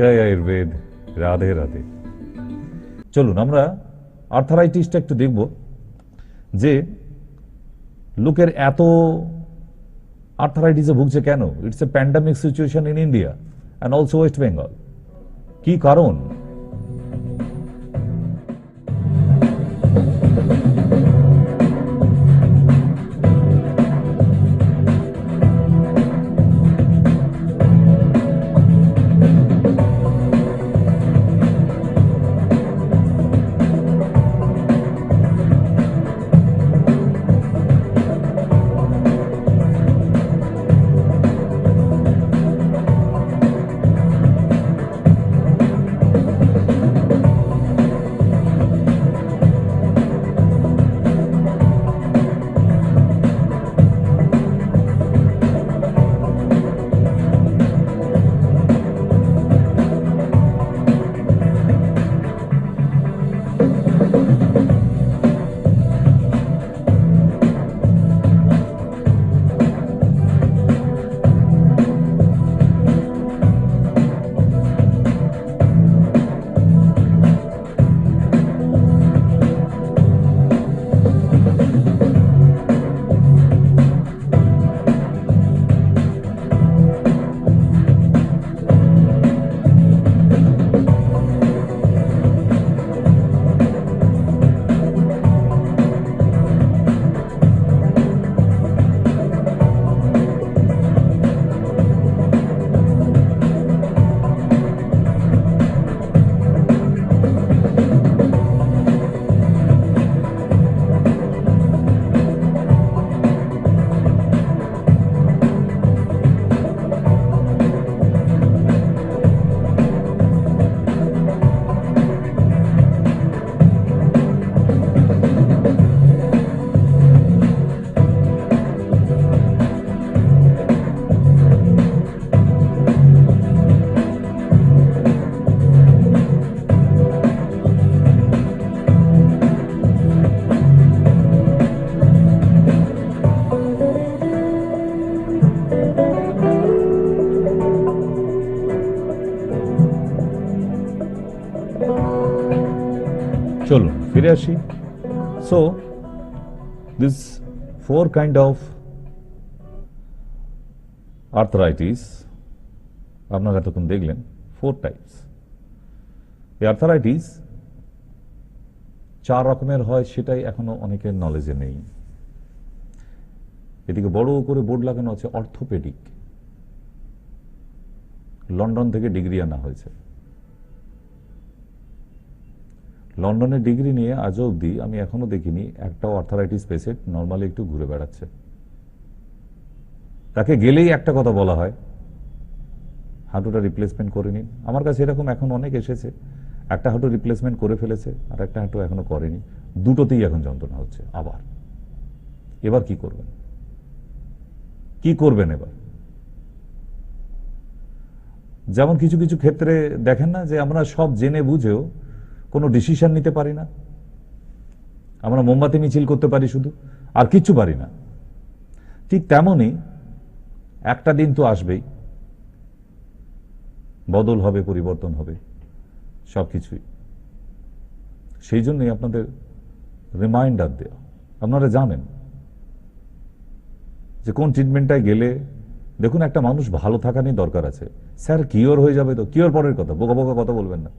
জয় আয়ুর্বেদ, রাধে রাধে। চলুন, আমরা আর্থারাইটিসটা একটু দেখব যে লোকের এত আর্থারাইটিসে ভুগছে কেন? It's a pandemic situation in India and also West Bengal কি কারণ? So this four kind of arthritis আপনারা এতক্ষণ দেখলেন ফোর টাইপস এই আর্থারাইটিস চার রকমের হয়, সেটাই এখনও অনেকের নলেজে নেই। এদিকে বড় করে বোর্ড লাগানো আছে অর্থোপেডিক লন্ডন থেকে ডিগ্রি আনা হয়েছে। লন্ডনের ডিগ্রি নিয়ে আজও অবধি আমি এখনও দেখিনি, একটাও আর্থারাইটিস পেশেন্ট নর্মালি একটু ঘুরে বেড়াচ্ছে। তাকে গেলেই একটা কথা বলা হয়, হাঁটুটা রিপ্লেসমেন্ট করে নিন। আমার কাছে এরকম এখন অনেক এসেছে, একটা হাঁটু রিপ্লেসমেন্ট করে ফেলেছে, আর একটা হাঁটু এখনও করেনি। দুটোতেই এখন যন্ত্রণা হচ্ছে, আবার। এবার কি করবেন? কি করবেন এবার? যেমন কিছু কিছু ক্ষেত্রে দেখেন না যে আমরা সব জেনে বুঝেও কোনো ডিসিশন নিতে পারি না। আমরা মোমবাতি মিছিল করতে পারি শুধু, আর কিচ্ছু পারি না। ঠিক তেমনই একটা দিন তো আসবেই। বদল হবে, পরিবর্তন হবে সব কিছুই সেই জন্যই আপনাদের রিমাইন্ডার দেওয়া। আপনারা জানেন যে কোন ট্রিটমেন্টটায় গেলে, দেখুন একটা মানুষ ভালো থাকা নিয়ে দরকার আছে। স্যার কিওর হয়ে যাবে তো? কিওর পরের কথা, বোকা বোকা কথা বলবেন না।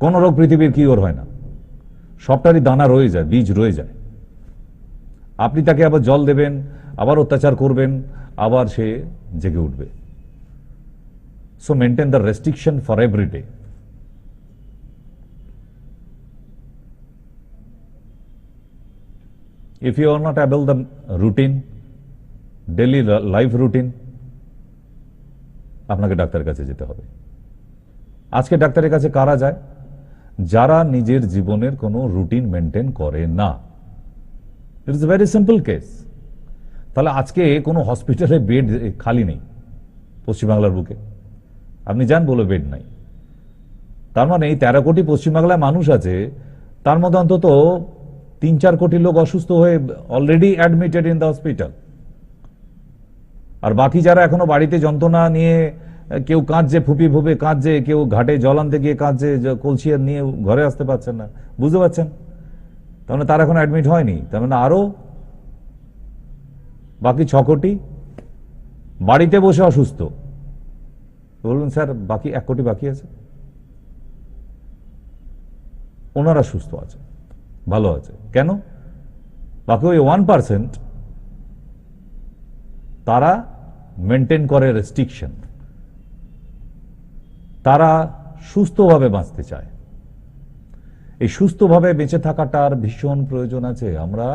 কোন রোগ পৃথিবীর কি ওর হয় না। সবটারই দানা রয়ে যায়, বীজ রয়ে যায়। আপনি তাকে আবার জল দেবেন, আবার অত্যাচার করবেন, আবার সে জেগে উঠবে। So maintain the restriction for every day if you are not able the routine, daily life routine, আপনাকে ডাক্তারের কাছে যেতে হবে। আজকে ডাক্তারের কাছে কারা যায়? যারা নিজের জীবনের কোনো রুটিন মেনটেন করে না। It is very simple case তাহলে আজকে কোনো হসপিটালে বেড খালি নেই পশ্চিমবাংলার বুকে। আপনি যান বলে বেড নাই। তার মানে এই তেরো কোটি পশ্চিমবাংলায় মানুষ আছে, তার মধ্যে অন্তত তিন চার কোটি লোক অসুস্থ হয়ে already admitted in the hospital আর বাকি যারা এখনও বাড়িতে যন্ত্রণা নিয়ে কেউ কাঁদছে, ফুপি ফুপে কাঁদছে, কেউ ঘাটে জল আনতে গিয়ে কাঁদছে, যে কলসি আর নিয়ে ঘরে আসতে পারছেন না। বুঝতে পারছেন? তার মানে তার এখন অ্যাডমিট হয়নি। তার মানে আরও বাকি ছ কোটি বাড়িতে বসে অসুস্থ। বলুন স্যার, বাকি এক কোটি বাকি আছে? ওনারা সুস্থ আছে, ভালো আছে। কেন? বাকি ওই ওয়ান পার্সেন্ট তারা মেনটেন করে রেস্ট্রিকশন তারা সুস্থভাবে বাঁচতে চায়। এই সুস্থভাবে বেঁচে থাকাটার ভীষণ প্রয়োজন আছে। আমরা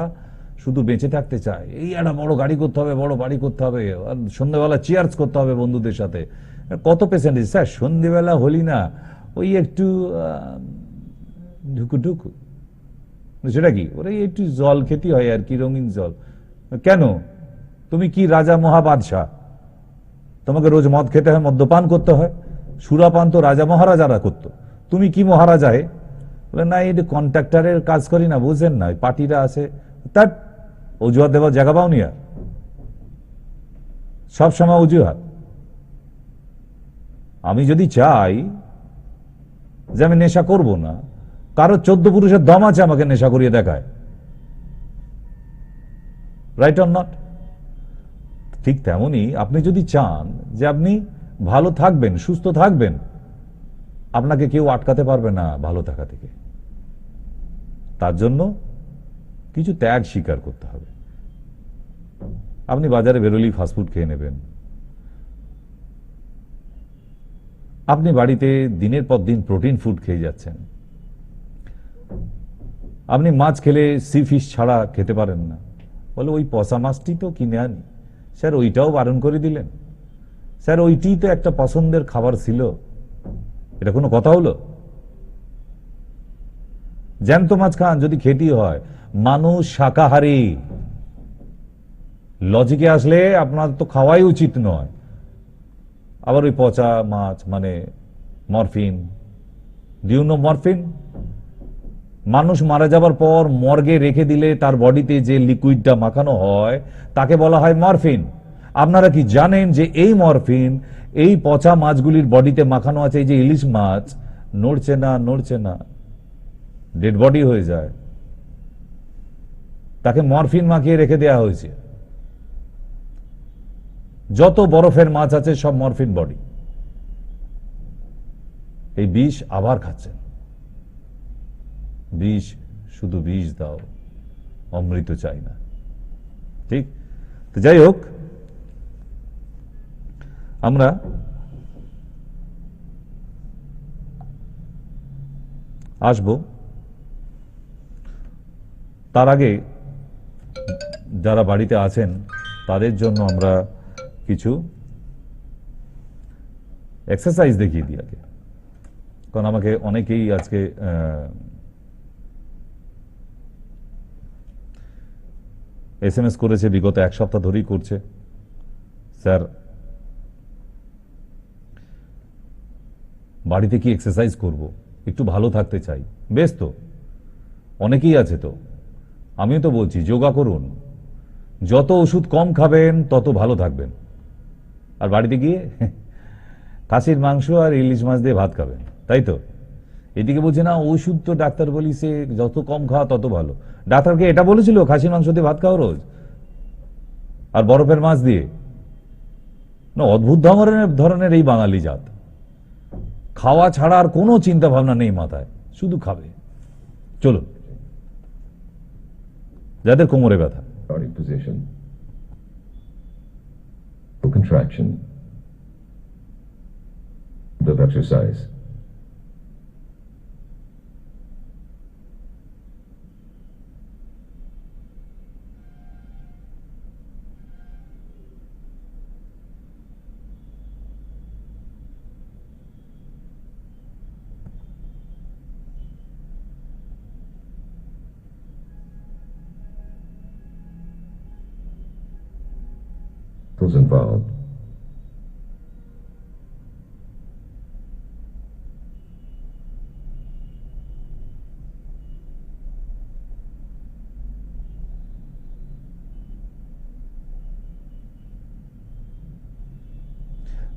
শুধু বেঁচে থাকতে চাই। এই একটা বড় গাড়ি করতে হবে, বড় বাড়ি করতে হবে। সন্ধ্যেবেলা চেয়ার্স করতে হবে বন্ধুদের সাথে। কত পেশেন্ট স্যার, সন্ধ্যেবেলা হলি না, ওই একটু ঢুকু ঢুকু সেটা কি? ওরা একটু জল খেতে হয় আর কি, রঙিন জল। কেন? তুমি কি রাজা মহাবাদশাহ? তোমাকে রোজ মদ খেতে হয়, মদ্যপান করতে হয়? সুরাপান তো রাজা মহারাজারা করতো। তুমি কি মহারাজা হে বলে, না, এই কন্ট্রাক্টরের কাজ করি না বুঝেন না, ওই পার্টিরা আছে। তার অজুহাত দেওয়ার জায়গা পাওনি আর। সব সময় অজুহাত। আমি যদি চাই যে আমি নেশা করব না, কারও চোদ্দ পুরুষের দম আছে আমাকে নেশা করিয়ে দেখায়। রাইট অর নট ঠিক তেমনই আপনি যদি চান যে আপনি ভালো থাকবেন, সুস্থ থাকবেন, আপনাকে কেউ আটকাতে পারবে না ভালো থাকা থেকে। তার জন্য কিছু ত্যাগ স্বীকার করতে হবে। আপনি বাজারে বেরোলেই ফাস্টফুড খেয়ে নেবেন। আপনি বাড়িতে দিনের পর দিন প্রোটিন ফুড খেয়ে যাচ্ছেন। আপনি মাছ খেলে সি ফিশ ছাড়া খেতে পারেন না। বলে ওই পচা মাছটি তো কিনে আনি। স্যার, ওইটাও বারণ করে দিলেন। স্যার ওইটি তো একটা পছন্দের খাবার ছিল। এটা কোনো কথা হলো? জ্যান্ত মাছ খান, যদি খেতেই হয়। মানুষ শাকাহারী। লজিকে আসলে আপনার তো খাওয়াই উচিত নয়। আবার ওই পচা মাছ মানে মরফিন। Due no morphine? মানুষ মারা যাবার পর মর্গে রেখে দিলে তার বডিতে যে লিকুইডটা মাখানো হয়, তাকে বলা হয় মরফিন। আপনারা কি জানেন যে এই মরফিন, এই পচা মাছগুলির বডিতে মাখানো আছে, এই যে ইলিশ মাছ? নড়ছে না নড়ছে না। ডেড বডি হয়ে যায়। তাকে মরফিন মাখিয়ে রেখে দেওয়া হয়েছে। যত বরফের মাছ আছে, সব মরফিন বডি। এই বিষ আবার খাচ্ছেন। বিষ, শুধু বিষ দাও, অমৃত চাই না। ঠিক? তো যাই হোক আমরা আসব। তার আগে যারা বাড়িতে আছেন, তাদের জন্য আমরা কিছু এক্সারসাইজ দেখিয়ে দিই আগে। কারণ আমাকে অনেকেই আজকে এস এম এস করেছে, বিগত এক সপ্তাহ ধরেই করছে। স্যার বাড়িতে কি এক্সারসাইজ করব? একটু ভালো থাকতে চাই। বেশ তো, অনেকেই আছে তো। আমিও তো বলছি, যোগা করুন। যত ওষুধ কম খাবেন, তত ভালো থাকবেন। আর বাড়িতে গিয়ে খাসির মাংস আর ইলিশ মাছ দিয়ে ভাত খাবেন, তাই তো? এদিকে বলছে, না, ওষুধ তো ডাক্তার বলি সে যত কম খাওয়া তত ভালো। ডাক্তারকে এটা বলেছিল, খাসির মাংস দিয়ে ভাত খাওয়া রোজ। আর বরফের মাছ দিয়ে। না, অদ্ভুত ধরনের ধরনের এই বাঙালি জাত। খাওয়া ছাড়া আর কোনো চিন্তা ভাবনা নেই মাথায় শুধু খাবে চলো যাদের কোমরে ব্যথা contraction the exercise. chemicals involved.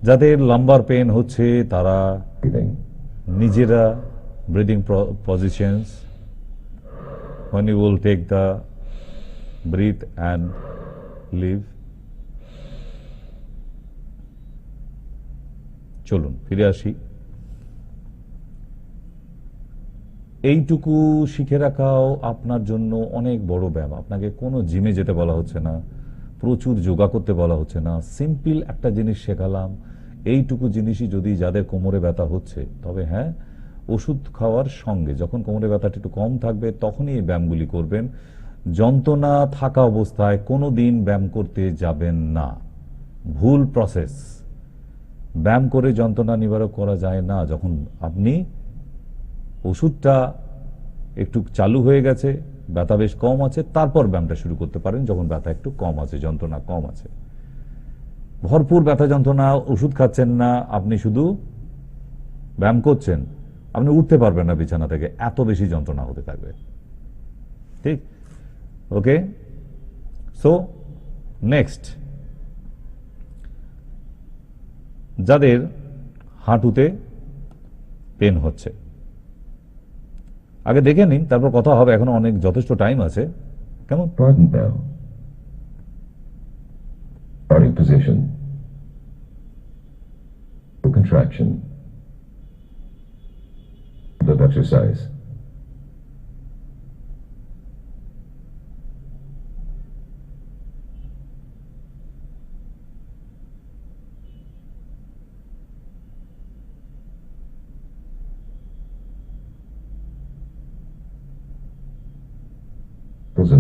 যাদের লম্বার পেন হচ্ছে তারা নিজেরা breathing position one you will take the breath and live চলুন, ফিরে আসি। এইটুকু শিখে রাখাও আপনার জন্য অনেক বড় ব্যায়াম। আপনাকে কোনো জিমে যেতে বলা হচ্ছে না, প্রচুর যোগা করতে বলা হচ্ছে না। সিম্পল একটা জিনিস শেখালাম, এইটুকু জিনিসই যদি যাদের কোমরে ব্যথা হচ্ছে, তবে হ্যাঁ ওষুধ খাওয়ার সঙ্গে যখন কোমরে ব্যথাটা একটু কম থাকবে, তখনই এই ব্যায়ামগুলি করবেন। যন্ত্রণা থাকা অবস্থায় কোনো দিন ব্যায়াম করতে যাবেন না। ভুল প্রসেস ব্যায়াম করে যন্ত্রণা নিবারক করা যায় না। যখন আপনি ওষুধটা একটু চালু হয়ে গেছে, ব্যথা বেশ কম আছে, তারপর ব্যায়ামটা শুরু করতে পারেন যখন ব্যথা একটু কম আছে, যন্ত্রণা কম আছে। ভরপুর ব্যথা যন্ত্রণা, ওষুধ খাচ্ছেন না, আপনি শুধু ব্যায়াম করছেন, আপনি উঠতে পারবেন না বিছানা থেকে, এত বেশি যন্ত্রণা হতে থাকবে। ঠিক? ওকে? সো নেক্সট যাদের হাঁটুতে পেন হচ্ছে। আগে দেখে নিন, তারপর কথা হবে। এখন অনেক, যথেষ্ট টাইম আছে। কেমন? The exercise.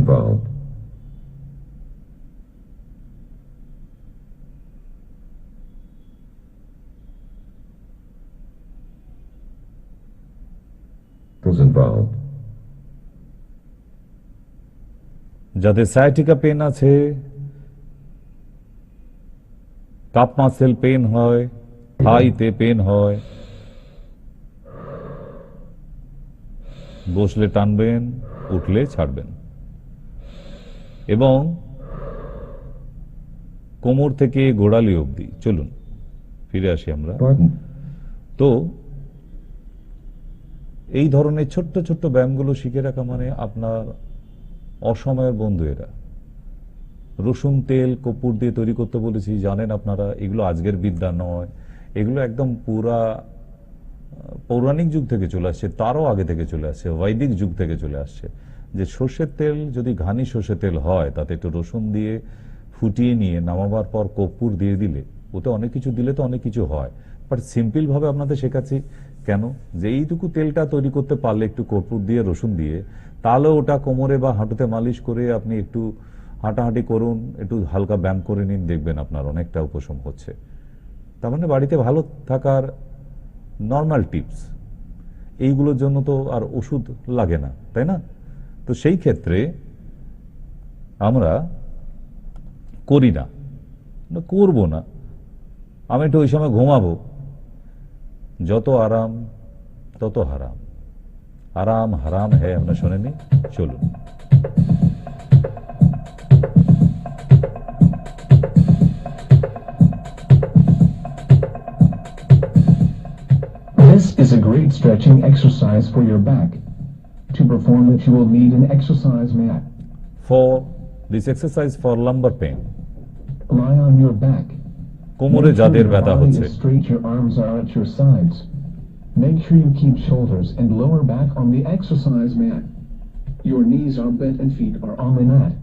Involved. Was involved. যাদের সায়াটিকা পেন আছে কাপ মাসেল পেন হয় থাইতে পেন হয় বসলে টানবেন উঠলে ছাড়বেন এবং কোমর থেকে গোড়ালি অবধি। চলুন ফিরে আসি আমরা। তো এই ধরনের ছোট্ট ছোট্ট ব্যায়ামগুলো শিখে রাখা মানে আপনার অসময়ের বন্ধু এরা। রসুন তেল কপুর দিয়ে তৈরি করতে বলেছি জানেন আপনারা এগুলো আজকের বিদ্যা নয়। এগুলো একদম পুরা পৌরাণিক যুগ থেকে চলে আসছে তারও আগে থেকে চলে আসছে বৈদিক যুগ থেকে চলে আসছে। যে সর্ষের তেল যদি ঘানি সর্ষের তেল হয়, তাতে একটু রসুন দিয়ে ফুটিয়ে নিয়ে নামাবার পর কর্পূর দিয়ে দিলে, ওতে অনেক কিছু দিলে তো অনেক কিছু হয়। বাট সিম্পল ভাবে আপনাদের শেখাচ্ছি, কেন? যে এইটুকু তেলটা তৈরি করতে পারলে একটু কর্পূর দিয়ে, রসুন দিয়ে, তাহলে ওটা কোমরে বা হাঁটুতে মালিশ করে আপনি একটু হাঁটাহাঁটি করুন, একটু হালকা ব্যায়াম করে নিন, দেখবেন আপনার অনেকটা উপশম হচ্ছে। তার মানে বাড়িতে ভালো থাকার নর্মাল টিপস এইগুলোর জন্য তো আর ওষুধ লাগে না, তাই না? তো সেই ক্ষেত্রে আমরা করি না। করব না। আমি একটু ওই সময় ঘুমাবো। যত আরাম, তত হারাম। আরাম, হারাম হ্যাঁ আমরা শোনেনি চলুন। This is a great stretching exercise for your back. To perform it, you will need an exercise mat. For this exercise for lumbar pain Lie on your back. কোমরে Make sure যাদের your ব্যথা body হচ্ছে is straight, your arms are at your sides. Make sure you keep shoulders and lower back on the exercise mat. Your knees are bent and feet are on the mat.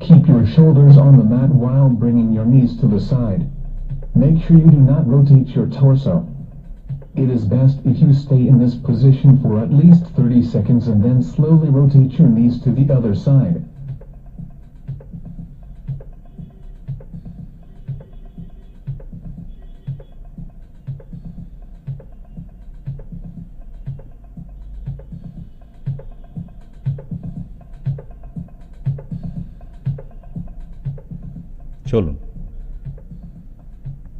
Keep your shoulders on the mat while bringing your knees to the side. Make sure you do not rotate your torso. It is best if you stay in this position for at least 30 seconds and then slowly rotate your knees to the other side. চলুন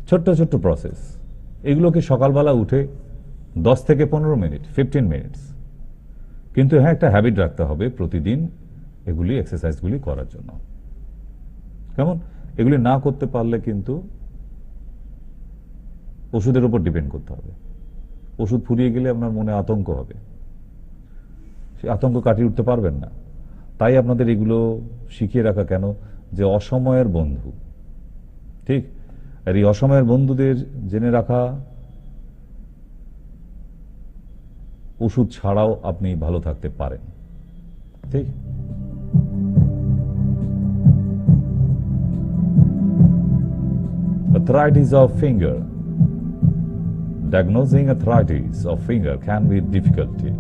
ছোট্ট ছোট্ট process এগুলোকে সকালবেলা উঠে দশ থেকে পনেরো minute fifteen minutes কিন্তু হ্যাঁ একটা হ্যাবিট রাখতে হবে প্রতিদিন এগুলি এক্সারসাইজগুলি করার জন্য। কেমন? এগুলি না করতে পারলে কিন্তু ওষুধের উপর ডিপেন্ড করতে হবে। ওষুধ ফুরিয়ে গেলে আপনার মনে আতঙ্ক হবে। সেই আতঙ্ক কাটিয়ে উঠতে পারবেন না। তাই আপনাদের এগুলো শিখিয়ে রাখা কেন? যে অসময়ের বন্ধু। ঠিক? আর এই অসময়ের বন্ধুদের জেনে রাখা ওষুধ ছাড়াও আপনি ভালো থাকতে পারেন ঠিক Arthritis of finger. Diagnosing arthritis of finger can be difficulty.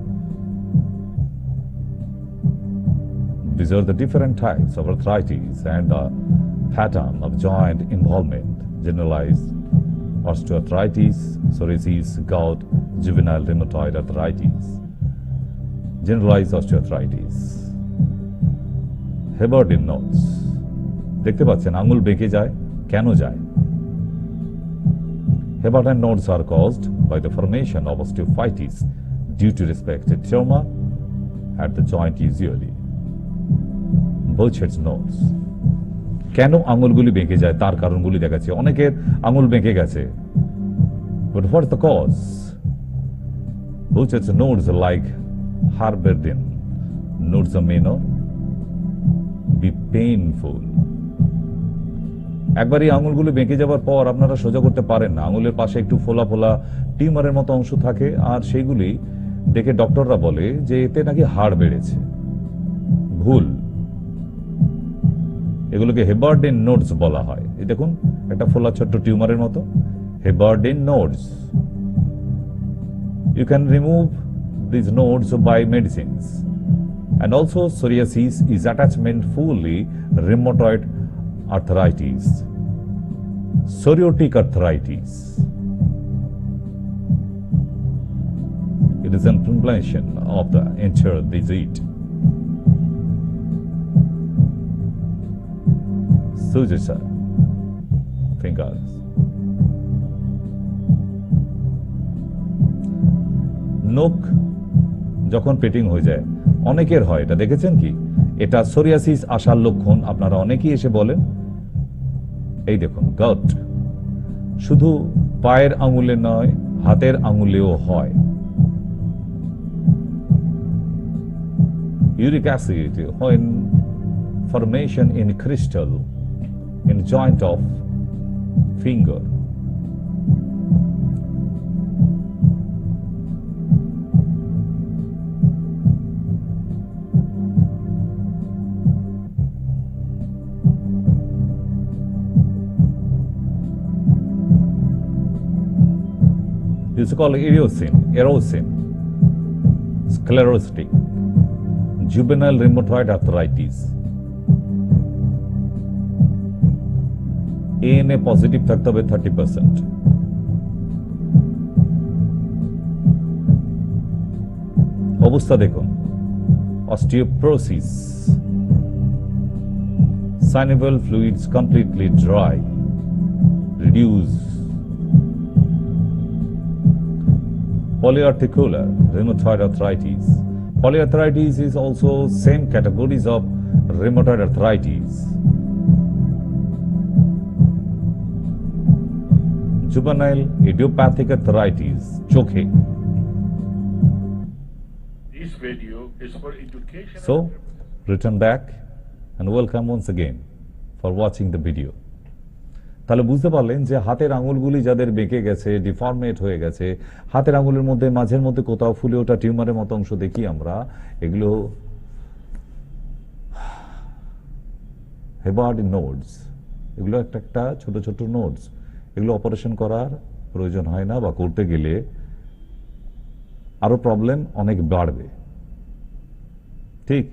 These are the different types of arthritis and the pattern of joint involvement. Generalized osteoarthritis, psoriasis, gout, juvenile rheumatoid arthritis. Generalized osteoarthritis. Heberden nodes দেখতে পাচ্ছেন আঙুল বেঁকে যায় কেন যায় Heparin nodes are caused by the formation of osteophytes due to respected trauma at the joint usually. Burchett's nodes. কেন আঙুলগুলি বেঁকে যায়? তার কারণগুলি দেখাচ্ছে। অনেকের আঙুল বেঁকে গেছে। But what the cause Burchett's nodes like Harberdin? Nodes may not be painful. একবার এই আঙুলগুলো বেঁকে যাওয়ার পর আপনারা সোজা করতে পারেন না। আঙুলের পাশে একটু ফোলা ফোলা টিউমারের মতো অংশ থাকে আর সেইগুলি দেখে ডক্টররা বলে যে এতে নাকি হাড় বেড়েছে। ভুল। এগুলোকে হেবার্ডেন নোটস বলা হয় এই দেখুন একটা ফোলা ছোট্ট টিউমারের মতো Heberden nodes you can remove these nodes by medicines. And also psoriasis is attachment fully rheumatoid arthritis. Psoriatic arthritis. It is an inflammation of the entire digit. Sujasa fingers. নখ যখন পেটিং হয়ে যায়, অনেকের হয়, এটা দেখেছেন কি? এটা সোরিয়াসিস আসার লক্ষণ, আপনারা অনেকেই এসে বলেন। এই দেখুন গট শুধু পায়ের আঙুলে নয়, হাতের আঙুলেও হয়। Uric acid, when formation in crystal in the joint of finger This is called erosin, erosin, sclerostic, juvenile rheumatoid arthritis. ANA positive থাকতে হবে থার্টি পার্সেন্ট অবস্থা দেখুন অস্টিওপ্রোসিস synovial fluids completely dry, reduce polyarticular rheumatoid arthritis. Polyarthritis is also same categories of rheumatoid arthritis. Juvenile idiopathic arthritis, চোখে. So, return back and welcome once again for watching the video. তাহলে বুঝতে পারলেন যে হাতের আঙুলগুলি যাদের বেঁকে গেছে ডিফর্মেট হয়ে গেছে হাতের আঙুলের মধ্যে মাঝের মধ্যে কোথাও ফুলে ওঠা টিউমারের মতো অংশ দেখি আমরা এগুলো হেবার্ড নোডস এগুলো একটা একটা ছোট ছোট নোডস এগুলো অপারেশন করার প্রয়োজন হয় না বা করতে গেলে আরও প্রবলেম অনেক বাড়বে। ঠিক,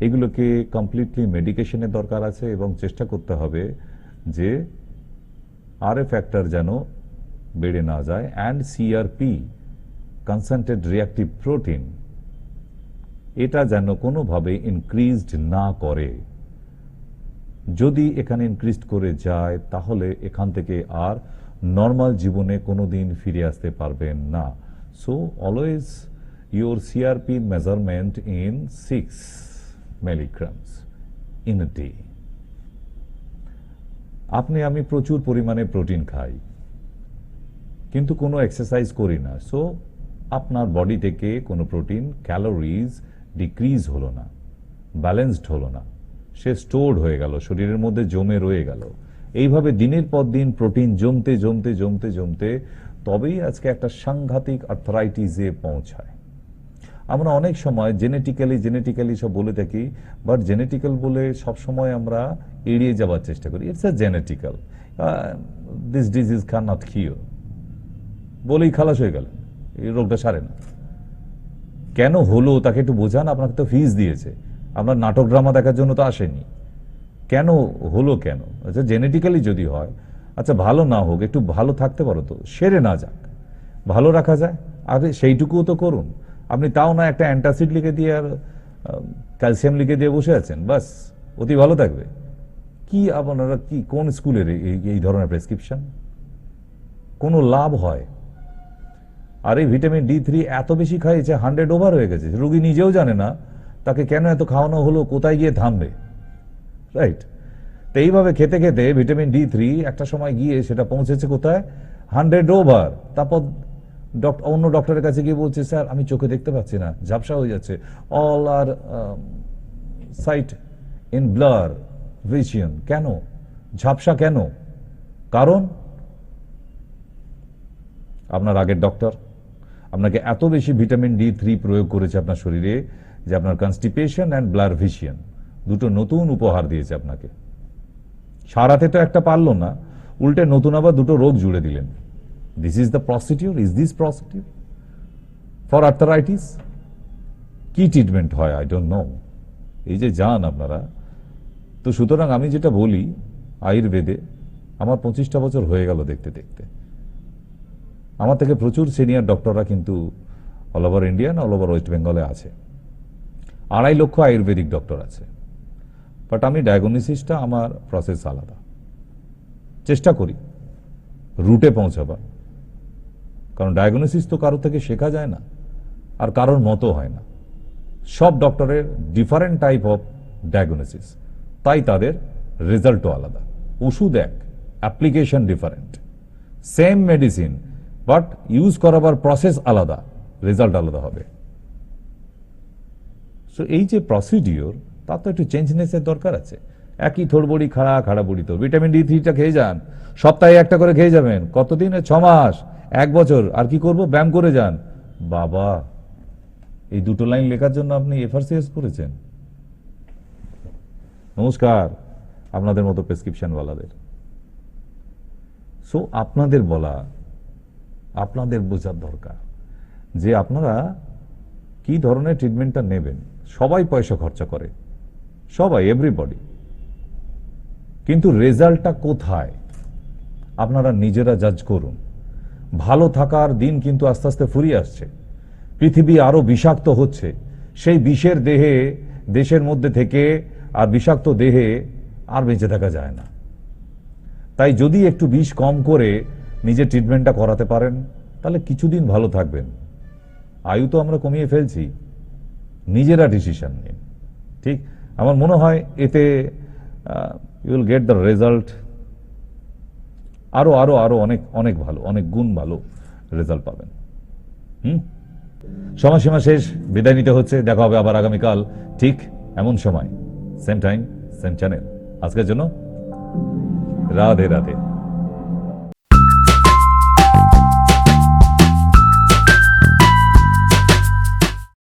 এগুলোকে কমপ্লিটলি মেডিকেশনের দরকার আছে এবং চেষ্টা করতে হবে যে আর ফ্যাক্টর যেন বেড়ে না যায় and CRP concentrate reactive protein এটা যেন কোনোভাবে ইনক্রিজড না করে। যদি এখানে ইনক্রিজ করে যায়, তাহলে এখান থেকে আর নর্মাল জীবনে কোনোদিন ফিরে আসতে পারবেন না। So always your CRP measurement in six milligrams a day. আপনি, আমি প্রচুর পরিমাণে প্রোটিন খাই, কিন্তু কোনো এক্সারসাইজ করি না। সো আপনার বডি থেকে কোনো প্রোটিন ক্যালোরিজ ডিক্রিজ হলো না ব্যালেন্সড হলো না। সে স্টোর হয়ে গেল, শরীরের মধ্যে জমে রয়ে গেল। এইভাবে দিনের পর দিন প্রোটিন জমতে জমতে জমতে জমতে তবেই আজকে একটা সাংঘাতিক আর্থারাইটিসে পৌঁছায়। আমরা অনেক সময় জেনেটিক্যালি জেনেটিক্যালি সব বলে থাকি বাট জেনেটিক্যাল বলে সব সময় আমরা এড়িয়ে যাওয়ার চেষ্টা করি। It's a genetical this disease can not cure বলেই খালাস হয়ে গেল। এই রোগটা সারে না। কেন হলো, তাকে একটু বোঝান, আপনাকে তো ফিজ দিয়েছে। আপনার নাটক ড্রামা দেখার জন্য তো আসেনি। কেন? হলো কেন? আচ্ছা জেনেটিক্যালি যদি হয় আচ্ছা ভালো না হোক, একটু ভালো থাকতে পারো তো, সেরে না যাক। ভালো রাখা যায়। আরে, সেইটুকুও তো করুন। আপনি তাও না একটা অ্যান্টাসিড লিখে দিয়ে আর ক্যালসিয়াম লিখে দিয়ে বসে আছেন, বাস, অতি ভালো থাকবে। কি আপনারা, কি, কোন স্কুলের এই- ধরনের প্রেসক্রিপশন? কোনো লাভ হয়? আর এই ভিটামিন ডি থ্রি এত বেশি খাইয়েছে হান্ড্রেড ওভার হয়ে গেছে, রুগী নিজেও জানে না তাকে কেন এত খাওয়ানো হলো, কোথায় গিয়ে থামবে? রাইট তো এইভাবে খেতে খেতে ভিটামিন ডি থ্রি একটা সময় গিয়ে সেটা পৌঁছেছে কোথায়? Hundred over. তারপর ডক্টর অন্য ডক্টরের কাছে গিয়ে বলছে, স্যার, আমি চোখে দেখতে পাচ্ছি না, ঝাপসা হয়ে যাচ্ছে। All are sight in blur vision কেন? ঝাপসা কেন? কারণ? আপনার আগের ডক্টর আপনাকে এত বেশি ভিটামিন ডি থ্রি প্রয়োগ করেছে আপনার শরীরে যে আপনার কনস্টিপেশন অ্যান্ড ব্লার ভিশিয়ান দুটো নতুন উপহার দিয়েছে আপনাকে। সারাতে তো একটা পারল না, উল্টে নতুন আবার দুটো রোগ জুড়ে দিলেন। This is the procedure is this procedure for arthritis কি ট্রিটমেন্ট হয়? আই ডোন্ট নো এই যে যান আপনারা, তো সুতরাং আমি যেটা বলি, আয়ুর্বেদে আমার পঁচিশটা বছর হয়ে গেল দেখতে দেখতে। আমার থেকে প্রচুর সিনিয়র ডক্টররা কিন্তু all over Indian all over West বেঙ্গলে আছে। আড়াই লক্ষ আয়ুর্বেদিক ডক্টর আছে। বাট আমি ডায়াগনোসিসটা, আমার প্রসেস আলাদা। চেষ্টা করি রুটে পৌঁছাবার। কারণ ডায়াগনোসিস তো কারও থেকে শেখা যায় না, আর কারোর মতো হয় না। সব ডক্টরের ডিফারেন্ট টাইপ অফ ডায়াগনোসিস। তাই তাদের রেজাল্টও আলাদা। ওষুধ এক, application different. Same medicine, but use করাবার process আলাদা, রেজাল্ট আলাদা হবে। সো এই যে প্রসিডিওর তার তো একটু চেঞ্জনেসের দরকার আছে। একই থোড়বড়ি খাড়া খাড়া বড়ি তো ভিটামিন ডি থ্রিটা খেয়ে যান। সপ্তাহে একটা করে খেয়ে যাবেন। কতদিন? ছ মাস এক বছর। আর কি করব? ব্যায়াম করে যান। বাবা, এই দুটো লাইন লেখার জন্য আপনি এফআরসিএস করেছেন। নমস্কার, আপনাদের মতো প্রেসক্রিপশনওয়ালাদের সো আপনাদের বলা, আপনাদের বোঝার দরকার যে আপনারা কি ধরনের ট্রিটমেন্টটা নেবেন। সবাই পয়সা খরচা করে। সবাই এভরিবডি কিন্তু রেজাল্টটা কোথায়? আপনারা নিজেরা জাজ করুন। ভালো থাকার দিন কিন্তু আস্তে আস্তে ফুরিয়ে আসছে। পৃথিবী আরও বিষাক্ত হচ্ছে। সেই বিষের দেহে, দেশের মধ্যে থেকে আর বিষাক্ত দেহে আর বেঁচে থাকা যায় না। তাই যদি একটু বিষ কম করে নিজের ট্রিটমেন্টটা করাতে পারেন, তাহলে কিছুদিন ভালো থাকবেন। আয়ু তো আমরা কমিয়ে ফেলছি। নিজেরা ডিসিশন নিন। ঠিক? আমার মনে হয় এতে you will get the result আরও আরও আরও অনেক অনেক ভালো, অনেক গুণ ভালো রেজাল্ট পাবেন। হুম? সময়সীমা শেষ, বিদায় নিতে হচ্ছে। দেখা হবে আবার আগামীকাল, ঠিক এমন সময়। সেম টাইম সেম চ্যানেল আজকের জন্য রাধে রাধে।